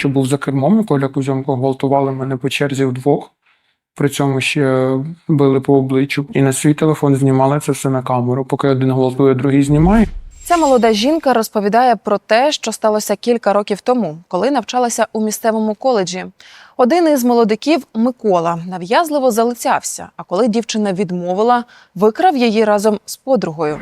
що був за кермом, Коля Кузьомко гвалтували мене по черзі вдвох. При цьому ще били по обличчю. І на свій телефон знімали це все на камеру. Поки один гвалтує, другий знімає. Ця молода жінка розповідає про те, що сталося кілька років тому, коли навчалася у місцевому коледжі. Один із молодиків Микола нав'язливо залицявся. А коли дівчина відмовила, викрав її разом з подругою.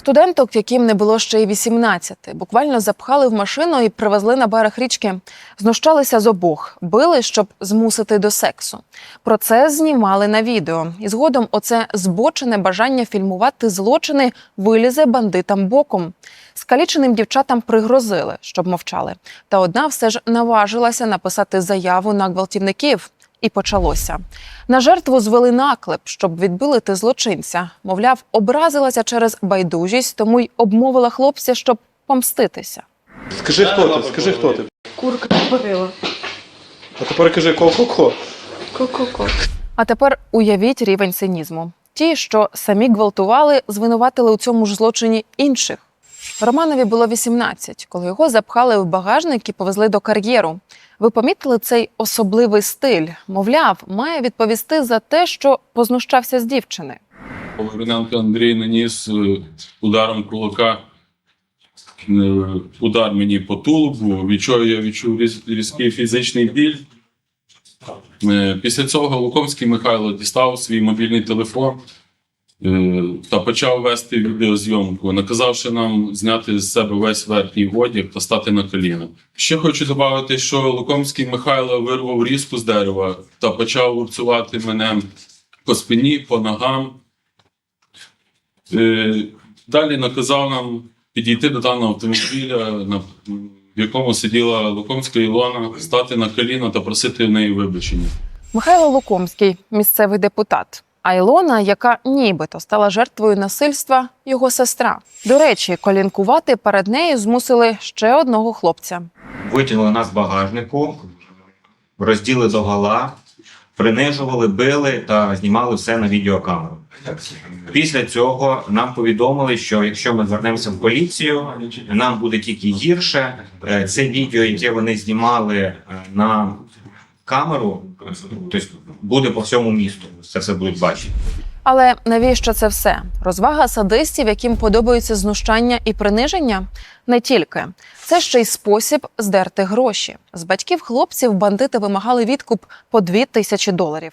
Студенток, яким не було ще й 18, буквально запхали в машину і привезли на берег річки. Знущалися з обох, били, щоб змусити до сексу. Про це знімали на відео. І згодом оце збочене бажання фільмувати злочини вилізе бандитам боком. Скаліченим дівчатам пригрозили, щоб мовчали. Та одна все ж наважилася написати заяву на гвалтівників. І почалося. На жертву звели наклеп, щоб відбилити злочинця. Мовляв, образилася через байдужість, тому й обмовила хлопця, щоб помститися. Скажи, хто ти, скажи, хто ти. Курка говорила. А тепер кажи ко-ко-ко. Ко-ко-ко. А тепер уявіть рівень цинізму. Ті, що самі гвалтували, звинуватили у цьому ж злочині інших. Романові було 18, коли його запхали в багажник і повезли до кар'єру. Ви помітили цей особливий стиль? Мовляв, має відповісти за те, що познущався з дівчини. Погорненко Андрій наніс е, ударом кулака е, удар мені по тулубу, від чого я відчув різ- різкий фізичний біль. Е, Після цього Лукомський Михайло дістав свій мобільний телефон та почав вести відеозйомку, наказавши нам зняти з себе весь верхній одяг та стати на коліна. Ще хочу додати, що Лукомський Михайло вирвав різку з дерева та почав лупцювати мене по спині, по ногам. Е, Далі наказав нам підійти до даного автомобіля, в якому сиділа Лукомська Ілона, стати на коліна та просити в неї вибачення. Михайло Лукомський, місцевий депутат. А Ілона, яка нібито стала жертвою насильства, його сестра. До речі, колінкувати перед нею змусили ще одного хлопця. витягнули нас з багажнику, розділи до гола, принижували, били та знімали все на відеокамеру. Після цього нам повідомили, що якщо ми звернемося в поліцію, нам буде тільки гірше. Е, Це відео, яке вони знімали е, на камеру, тобто буде по всьому місту. Це все будуть бачити. Але навіщо це все? Розвага садистів, яким подобаються знущання і приниження? Не тільки це ще й спосіб здерти гроші. З батьків хлопців бандити вимагали відкуп по дві тисячі доларів.